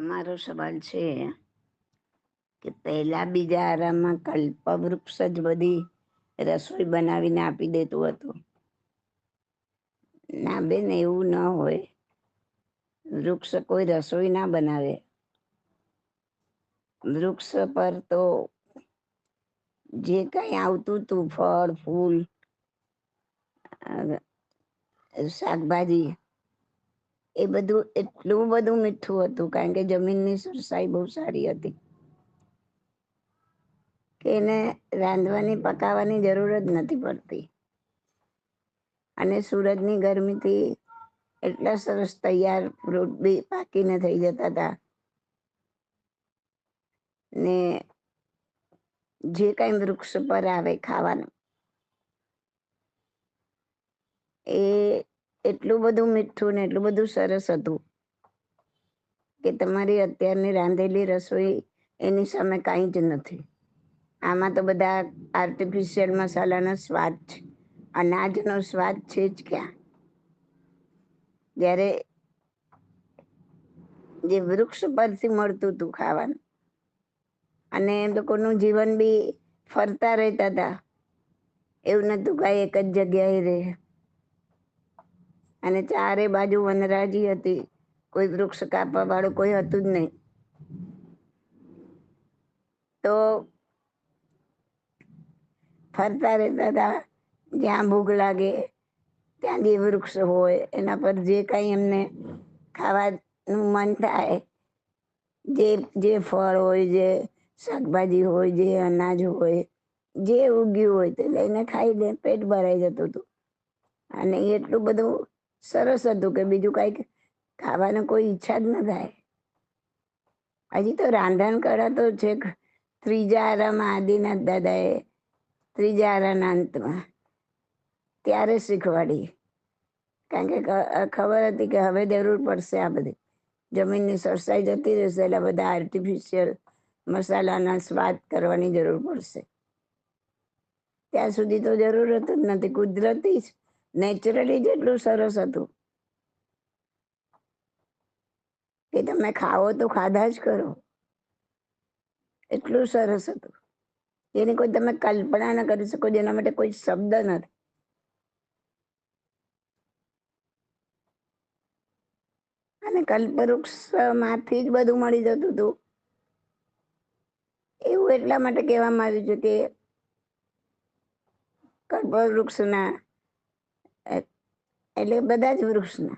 તમારો સવાલ છે કે પહેલા બીજા આરામમાં કલ્પવૃક્ષ જ બધી રસોઈ બનાવીને આપી દેતું હતું. ના બેન, એવું ન હોય. વૃક્ષ કોઈ રસોઈ ના બનાવે. વૃક્ષ પર તો જે કઈ આવતું હતું ફળ, ફૂલ શાકભાજી એ બધું એટલું બધું મીઠું હતું, કારણ કે જમીનની સુરસાઈ બહુ સારી હતી. કે એને રાંધવાની, પકાવવાની જરૂર જ નથી પડતી. અને સૂરજની ગરમીથી એટલા સરસ તૈયાર ફ્રૂટ બી પાકીને થઈ જતા હતા. ને જે કઈ વૃક્ષ પર આવે ખાવાનું, એ એટલું બધું મીઠું ને એટલું બધું સરસ હતું કે તમારી અત્યારની રાંધેલી રસોઈ એની સામે કાંઈ જ નથી. આમાં તો બધા આર્ટિફિશિયલ મસાલાનો સ્વાદ છે, અનાજનો સ્વાદ છે જ ક્યાં. જ્યારે જે વૃક્ષ પરથી મળતું હતું ખાવાનું અને એ લોકોનું જીવન બી ફરતા રહેતા હતા. એવું નતું કાંઈ એક જ જગ્યાએ રહે. અને ચારે બાજુ વનરાજી હતી. કોઈ વૃક્ષ કાપવા વાળું કોઈ હતું જ નહીં. તો ફરતા રહેતા હતા. જ્યાં ભૂખ લાગે, ત્યાં જે વૃક્ષ હોય, એના પર જે કઈ એમને ખાવાનું મન થાય, જે જે ફળ હોય, જે શાકભાજી હોય, જે અનાજ હોય, જે ઉગ્યું હોય, તે લઈને ખાઈ લે પેટ ભરાઈ જતું હતું. અને એટલું બધું સરસ હતું કે બીજું કઈ ખાવાની કોઈ ઈચ્છા જ ન થાય. હજી તો રાંધણ કળા તો છે ત્રીજા આરામાં આદિનાથ દાદાએ ત્રીજા આરાના અંતમાં ત્યારે શીખવાડી. કારણ કે ખબર હતી કે હવે જરૂર પડશે આ બધી. જમીનની સરસાઈ જતી રહેશે એટલે બધા આર્ટિફિશિયલ મસાલાના સ્વાદ કરવાની જરૂર પડશે. ત્યાં સુધી તો જરૂરત જ નથી, કુદરતી નેચરલી જેટલું સરસ હતું. કે તમે ખાવો તો ખાધા જ કરો. એટલું સરસ હતું. જેની કોઈ તમે કલ્પના ન કરી શકો, જેના માટે કોઈ શબ્દ નથી. અને કલ્પવૃક્ષમાંથી જ બધું મળી જતું હતું. એવું એટલા માટે કહેવામાં આવ્યું છે કે કલ્પવૃક્ષના એટલે બધા જ વૃક્ષના.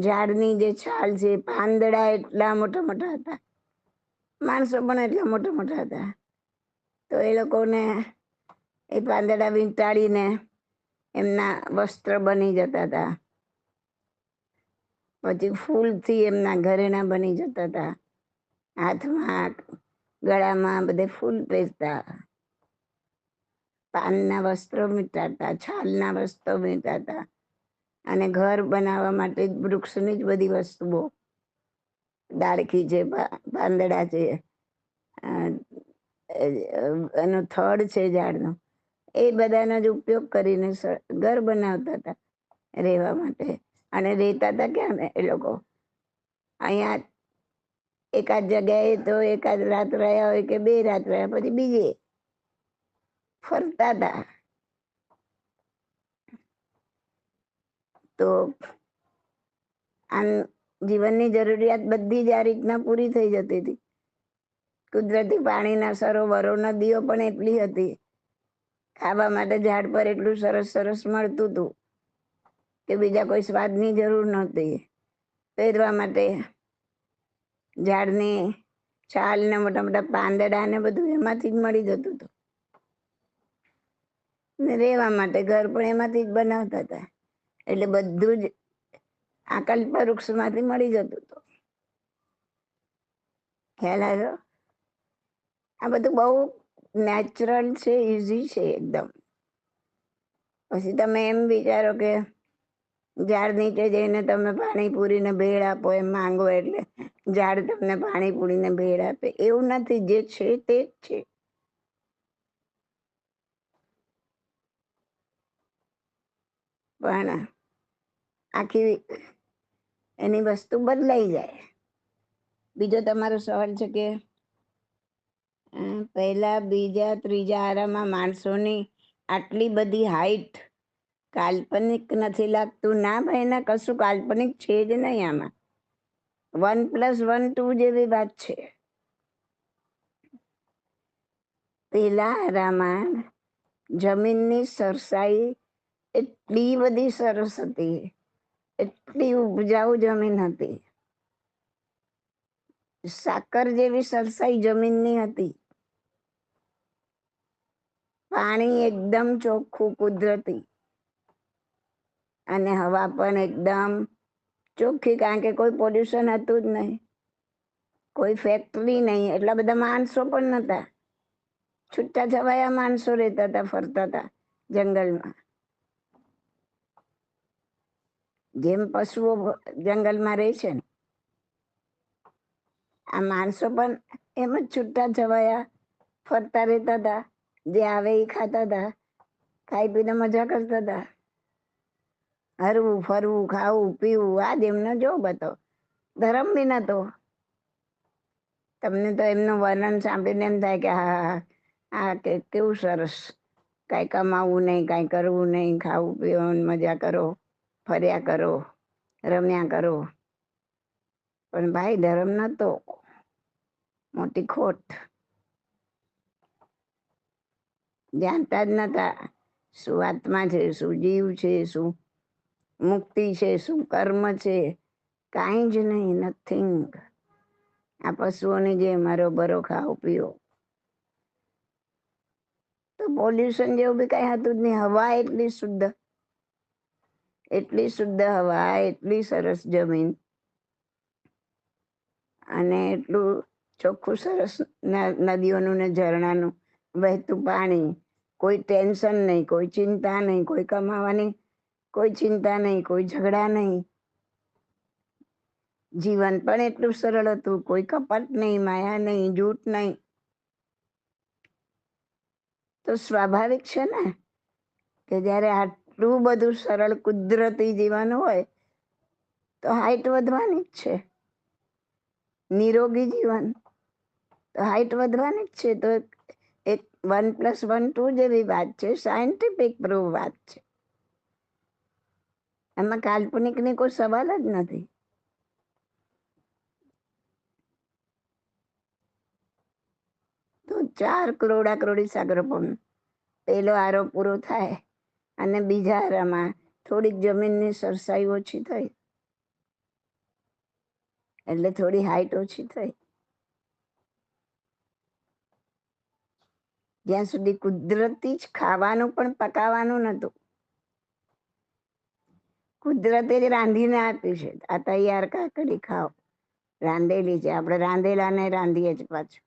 ઝાડની જે છાલ છે, પાંદડા એટલા મોટા મોટા હતા. માણસો પણ એટલા મોટા મોટા હતા. તો એ લોકોને એ પાંદડા વીંટાળીને એમના વસ્ત્ર બની જતા હતા. પછી ફૂલથી એમના ઘરેણા બની જતા હતા. હાથમાં ગળામાં બધે ફૂલ પહેરતા પાનના વસ્ત્રો મીટાતા છાલના વસ્ત્રો મીટાતા અને ઘર બનાવવા માટે વૃક્ષની જ બધી વસ્તુઓ. ડાળખી છે પાંદડા છે એનો થડ છે ઝાડનો. એ બધાનો જ ઉપયોગ કરીને ઘર બનાવતા હતા રહેવા માટે. અને રહેતા હતા ક્યાં એ લોકો? અહીંયા એકાદ જગ્યાએ તો એકાદ રાત રહ્યા હોય કે બે રાત રહ્યા, પછી બીજે ફરતા હતા તો આમ જીવનની જરૂરિયાત બધી જ આ રીતના પૂરી થઈ જતી હતી. કુદરતી પાણીના સરોવરો નદીઓ પણ એટલી હતી. ખાવા માટે ઝાડ પર એટલું સરસ સરસ મળતું હતું કે બીજા કોઈ સ્વાદની જરૂર નહોતી. પહેરવા માટે ઝાડની છાલ ને મોટા મોટા પાંદડા ને બધું એમાંથી જ મળી જતું હતું. ને રહેવા માટે ઘર પણ એમાંથી જ બનાવતા હતા. એટલે બધું જ આ માંથી મળી જતું હતું. ખ્યાલ આવ્યો? આ બધું બહુ નેચરલ છે ઇઝી છે એકદમ. પછી તમે એમ વિચારો કે ઝાડ નીચે જઈને તમે પાણીપુરીને ભેળ આપો એમ માંગો એટલે ઝાડ તમને પાણીપુરીને ભેળ આપે. એવું નથી, જે છે તે જ છે. પણ આખી એની વસ્તુ બદલાઈ જાય. બીજો તમારો સવાલ છે કે પહેલા બીજા ત્રીજા આરામાં માણસોની આટલી બધી હાઈટ કાલ્પનિક નથી લાગતું. ના ભાઈ ના કશું કાલ્પનિક છે જ નહીં આમાં. વન પ્લસ વન ટુ જેવી વાત છે. પેલા આરામાં જમીનની સરસાઈ એટલી બધી સરસ હતી. એટલી ઉપજાઉ જમીન હતી. સાકર જેવી સરસાઈ જમીનની હતી. પાણી એકદમ ચોખ્ખું કુદરતી. અને હવા પણ એકદમ ચોખ્ખી, કારણ કે કોઈ પોલ્યુશન હતું જ નહીં. કોઈ ફેક્ટરી નહીં. એટલા બધા માણસો પણ નતા છૂટા છવાયા માણસો રહેતા હતા, ફરતા હતા જંગલમાં. જેમ પશુઓ જંગલમાં રહે છે ને, આ માણસો પણ એમ જ છૂટા છવાયા, ફરતા રહેતા હતા, જે આવે એ ખાતા હતા, ખાઈ પીને મજા કરતા હતા. હરવું, ફરવું, ખાવું, પીવું, આ એમનો જોબ હતો. ધર્મ બી નતો તમને તો એમનું વર્ણન સાંભળીને એમ થાય કે હા આ કે કેવું સરસ. કાંઈ કમાવું નહીં, કાંઈ કરવું નહીં, ખાવું પીવું મજા કરો. ફર્યા કરો, રમ્યા કરો. પણ ભાઈ ધર્મ નતો. મોટી ખોટ. જાણતા જ નતા શું આત્મા છે, શું જીવ છે, શું મુક્તિ છે, શું કર્મ છે. કાંઈ જ નહીં નથિંગ આ પશુઓની જે મારો બરો ખાઓ પીઓ. તો પોલ્યુશન જેવું બી કઈ હતું જ નહીં. હવા એટલી શુદ્ધ એટલી શુદ્ધ હવા, એટલી સરસ જમીન. અને એટલું ચોખ્ખું સરસ નદીઓનું ને ઝરણાનું વહેતું પાણી. કોઈ ટેન્શન નહીં, કોઈ ચિંતા નહીં, કોઈ કમાવાની કોઈ ચિંતા નહીં, કોઈ ઝઘડા નહીં. જીવન પણ એટલું સરળ હતું. કોઈ કપટ નહીં, માયા નહીં, જૂઠ નહીં. તો સ્વાભાવિક છે ને, કે જ્યારે આટલું બધું સરળ કુદરતી જીવન હોય, તો હાઈટ વધવાની જ છે. નિરોગી જીવન, તો હાઈટ વધવાની જ છે. તો એક વન પ્લસ વન ટુ જેવી વાત છે. સાયન્ટિફિક પ્રૂવ વાત છે. એમાં કાલ્પનિકની કોઈ સવાલ જ નથી. તો ચાર કરોડા કરોડી સાગરો પણ, પેલો આરોપ પૂરો થાય. અને બીજા હારામાં થોડીક જમીનની સરસાઈ ઓછી થઈ. એટલે થોડી હાઈટ ઓછી થઈ. જ્યાં સુધી કુદરતી જ ખાવાનું પણ પકાવવાનું નતું કુદરતે જ રાંધીને આપ્યું છે. આ તૈયાર કાકડી ખાઓ. રાંધેલી છે. આપણે રાંધેલા ને રાંધીએ જ પાછું.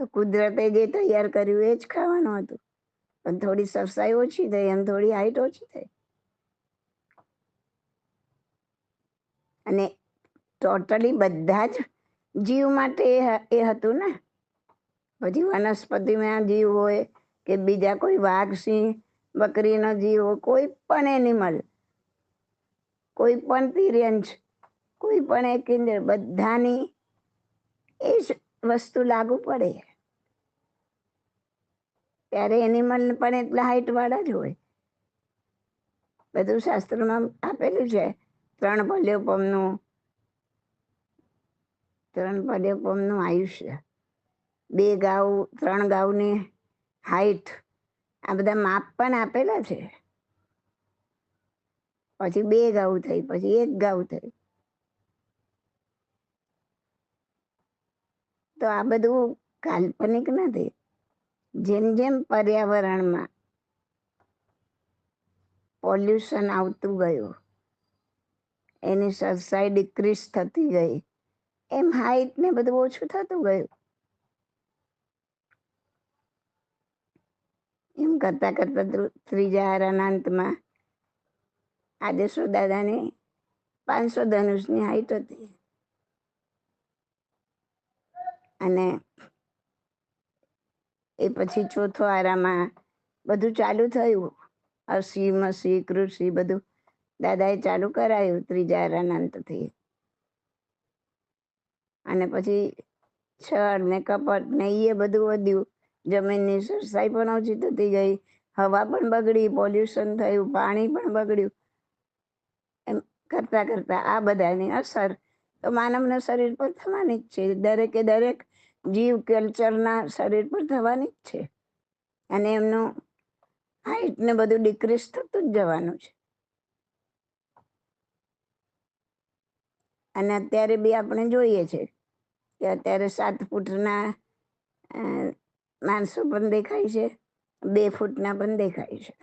તો કુદરતે જે તૈયાર કર્યું એ જ ખાવાનું હતું. પણ થોડી સરસાઈ ઓછી થઈ એમ થોડી હાઈટ ઓછી થઈ. અને ટોટલી બધા જ જીવ માટે એ હતું ને. પછી વનસ્પતિમાં જીવ હોય કે બીજા કોઈ વાઘ, સિંહ, બકરીનો જીવ હોય, કોઈ પણ એનિમલ કોઈ પણ તિર્યંશ કોઈ પણ એક ઇન્દ્રિય બધાની એ જ વસ્તુ લાગુ પડે. ત્યારે એનિમલ પણ એટલા હાઈટ વાળા જ હોય. બધું શાસ્ત્રમાં આપેલું છે. ત્રણ પલ્યોપમનું ત્રણ પલ્યોપમનું આયુષ્ય. બે ગાઉ, ત્રણ ગાઉની હાઈટ આ બધા માપ પણ આપેલા છે. પછી બે ગાઉ થઈ, પછી એક ગાઉ થઈ. તો આ બધું કાલ્પનિક નથી. જેમ જેમ પર્યાવરણમાં પોલ્યુશન આવતું ગયું, એની સરસાઈ ડિક્રીઝ થતી ગઈ, એમ હાઈટ ને બધું ઓછું થતું ગયું. એમ કરતા કરતા ત્રુ- ત્રીજા હરાનાંતમાં આદેશો દાદાની પાંચસો ધનુષની હાઈટ હતી. અને એ પછી ચોથો આરામાં બધું ચાલુ થયું. અસી મસી કૃષિ બધું દાદાએ ચાલુ કરાયું ત્રીજા આરાનાંતથી. અને પછી છળ ને કપટ ને એ બધું વધ્યું. જમીનની સરસાઈ પણ ઓછી થતી ગઈ. હવા પણ બગડી, પોલ્યુશન થયું, પાણી પણ બગડ્યું. એમ કરતા કરતા આ બધાની અસર તો માનવના શરીર પર થવાની જ છે. દરેકે દરેક જીવ કલ્ચરના શરીર પર થવાની જ છે. અને એમનું હાઈટ ને બધું ડિક્રીઝ થતું જ જવાનું છે. અને અત્યારે બી આપણે જોઈએ છે કે અત્યારે સાત ફૂટના માણસો પણ દેખાય છે, બે ફૂટના પણ દેખાય છે.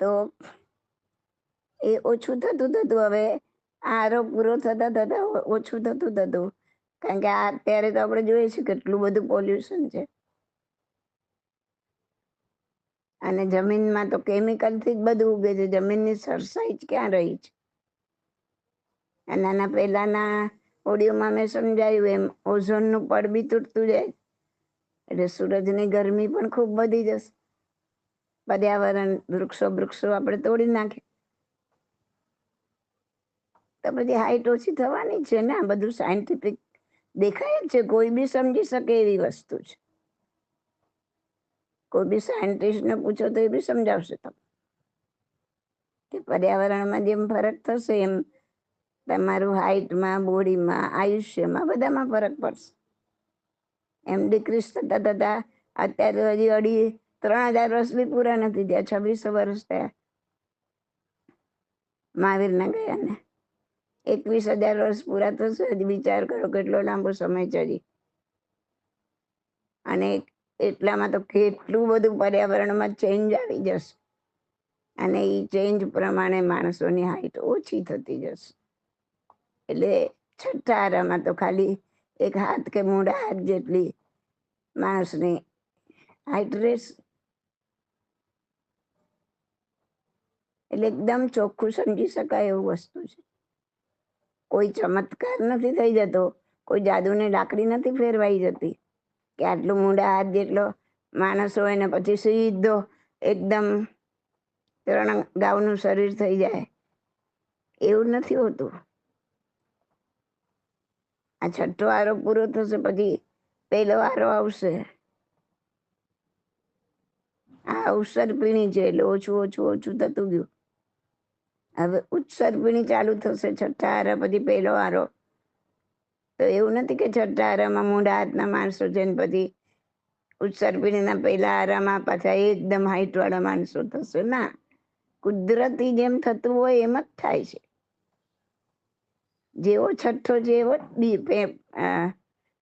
તો એ ઓછું થતું થતું, હવે આરોપ પૂરો થતા થતા ઓછું થતું થતું કારણ કે અત્યારે તો આપણે જોઈએ છીએ કેટલું બધું પોલ્યુશન છે. અને જમીનમાં તો કેમિકલથી જ બધું ઉગે છે. જમીનની સરસાઈ જ ક્યાં રહી છે? અને આના પહેલાના ઓડિયોમાં મેં સમજાયું એમ ઓઝોનનું પડ બી તૂટતું જાય, એટલે સૂરજની ગરમી પણ ખૂબ વધી જશે. પર્યાવરણ, વૃક્ષો વૃક્ષો આપણે તોડી નાખે. તો પછી હાઈટ ઓછી થવાની છે ને આ બધું સાયન્ટિફિક દેખાય જ છે, કોઈ બી સમજી શકે એવી વસ્તુ છે. કોઈ બી સાયન્ટિસ્ટને પૂછો તો એ બી સમજાવશે તમને. કે પર્યાવરણમાં જેમ ફરક થશે એમ તમારું હાઈટમાં, બોડીમાં, આયુષ્યમાં બધામાં ફરક પડશે. એમ ડિક્રીઝ થતા થતા અત્યારે હજી અઢી, ત્રણ હજાર વર્ષ બી પૂરા નથી થયા, છવ્વીસો વર્ષ થયા. મહાવીરના ગયા ને. એકવીસ હજાર વર્ષ પૂરા થશે વિચાર કરો કેટલો લાંબો સમય ચડી અને એટલામાં તો કેટલું બધું પર્યાવરણમાં ચેન્જ આવી જશે. અને એ ચેન્જ પ્રમાણે માણસોની હાઈટ ઓછી થતી જશે. એટલે છઠ્ઠા આરામાં તો ખાલી એક હાથ કે મોઢા હાથ જેટલી માણસની હાઈટ રહેશે. એટલે એકદમ ચોખ્ખું સમજી શકાય એવું વસ્તુ છે. કોઈ ચમત્કાર નથી થઈ જતો. કોઈ જાદુની લાકડી નથી ફેરવાઈ જતી. કે આટલું મોઢા હાથ જેટલો માણસ હોય ને પછી સીધો એકદમ ત્રણ ગાઉનું શરીર થઈ જાય. એવું નથી હોતું. આ છઠ્ઠો આરો પૂરો થશે પછી પહેલો આરો આવશે. આ અવસર પીણી છે એટલે ઓછું ઓછું ઓછું થતું ગયું. હવે ઉત્સર ચાલુ થશે છઠ્ઠા આરા પછી પહેલો આરો તો એવું નથી કે છઠ્ઠા આરામાં મોઢા હાથના માણસો છે ને પછી ઉત્સર પહેલા આરામાં પાછા એકદમ હાઈટવાળા માણસો થશે. ના કુદરતી જેમ થતું હોય એમ જ થાય છે. જેવો છઠ્ઠો છે એવો જ બી પે- અ,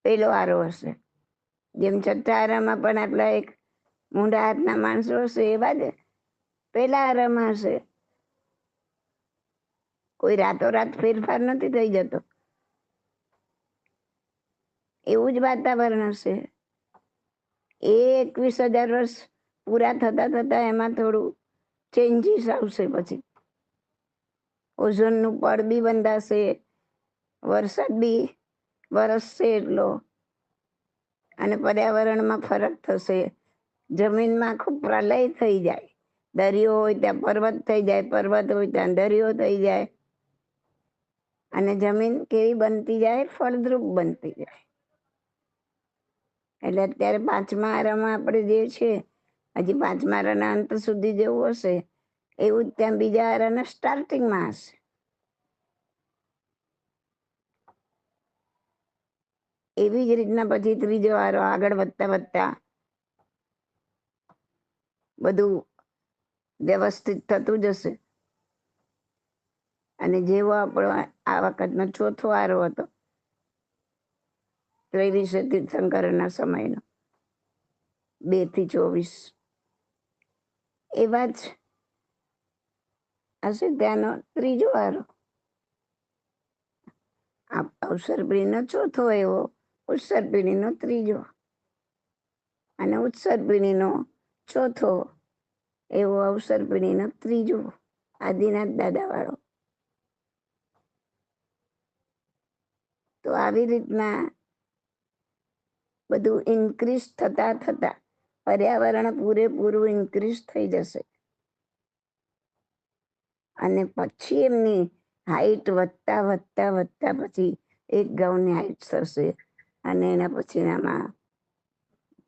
પહેલો આરો હશે. જેમ છઠ્ઠા આરામાં પણ આટલા એક મોઢા હાથના માણસો હશે એવા જ પહેલા આરામાં હશે. કોઈ રાતોરાત ફેરફાર નથી થઈ જતો. એવું જ વાતાવરણ હશે. એ એકવીસ હજાર વર્ષ પૂરા થતા થતા એમાં થોડું ચેન્જીસ આવશે પછી. ઓઝોનનું પડ બી બંધાશે, વરસાદ બી વરસશે એટલો. અને પર્યાવરણમાં ફરક થશે. જમીનમાં આખું પ્રલય થઈ જાય. દરિયો હોય ત્યાં પર્વત થઈ જાય, પર્વત હોય ત્યાં દરિયો થઈ જાય. અને જમીન કેવી બનતી જાય, ફળદ્રુપ બનતી જાય. એટલે અત્યારે પાંચમા આરામાં આપણે જે છે, હજી પાંચમા આરાના અંત સુધી જેવું હશે, એવું જ ત્યાં બીજા આરાના સ્ટાર્ટિંગમાં હશે. એવી જ રીતના પછી ત્રીજો આરો આગળ વધતા વધતા બધું વ્યવસ્થિત થતું જશે. અને જેવો આપણો આ- વખતનો ચોથો આરો હતો, ત્રેવીસે તીર્થંકરના સમયનો, બેથી ચોવીસ. એવા જ ત્યાંનો ત્રીજો આરો આ અવસર ચોથો એવો ઉત્સરપીણીનો ત્રીજો, અને ઉત્સરપીણીનો ચોથો એવો અવસરપીણીનો ત્રીજો, આદિનાથ દાદા તો આવી રીતના બધું ઇન્ક્રીઝ થતા થતા પર્યાવરણ પૂરેપૂરું ઇન્ક્રીઝ થઈ જશે. અને પછી એમની હાઈટ વધતા વધતા વધતા પછી એક ગાઉની હાઈટ થશે. અને એના પછીનામાં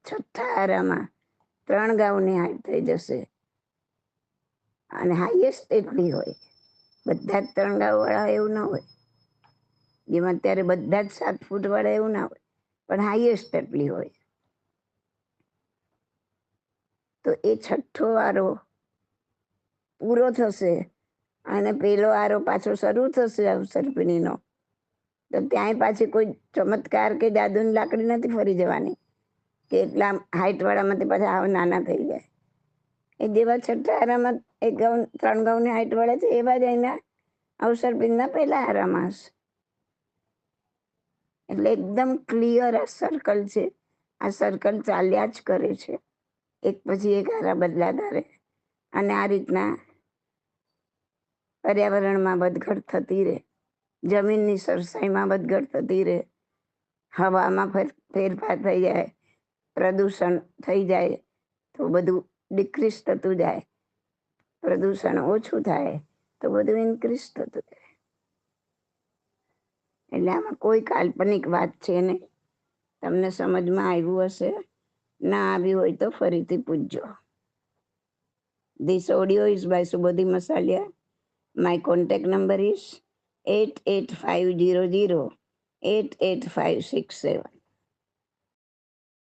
છઠ્ઠા આરામાં ત્રણ ગાઉની હાઈટ થઈ જશે. અને હાઈએસ્ટ એટલી હોય. બધા ત્રણ ગાઉ વાળા એવું ન હોય. જેમાં અત્યારે બધા જ સાત ફૂટ વાળા એવું ના હોય, પણ હાઈએસ્ટ એટલી હોય. તો એ છઠ્ઠો આરો પૂરો થશે અને પેલો આરો પાછો શરૂ થશે અવસર્પિણીનો. તો ત્યાંય પાછી કોઈ ચમત્કાર કે જાદુની લાકડી નથી ફરી જવાની, કે એટલા હાઈટ વાળામાંથી પાછા આવ નાના થઈ જાય. એ જેવા છઠ્ઠા આરામાં એક ગૌ, ત્રણ ગૌની હાઈટ વાળા છે એવા જ એના અવસરપિંડના પહેલા આરામાં હશે. એટલે એકદમ ક્લિયર આ સર્કલ છે. આ સર્કલ ચાલ્યા જ કરે છે. એક પછી એક આરા બદલાતા રહે. અને આ રીતના પર્યાવરણમાં વધઘટ થતી રહે. જમીનની સરસાઈમાં વધઘટ થતી રહે. હવામાં ફેરફાર થઈ જાય. પ્રદૂષણ થઈ જાય. તો બધું ડિક્રીઝ થતું જાય. પ્રદૂષણ ઓછું થાય તો બધું ઇન્ક્રીઝ થતું જાય. એટલે આમાં કોઈ કાલ્પનિક વાત છે નહીં. તમને સમજમાં આવ્યું હશે? ના આવ્યું હોય તો ફરીથી પૂછજો. This audio is by Subodhi Masaliya my contact number is eight eight five zero zero eight eight five six seven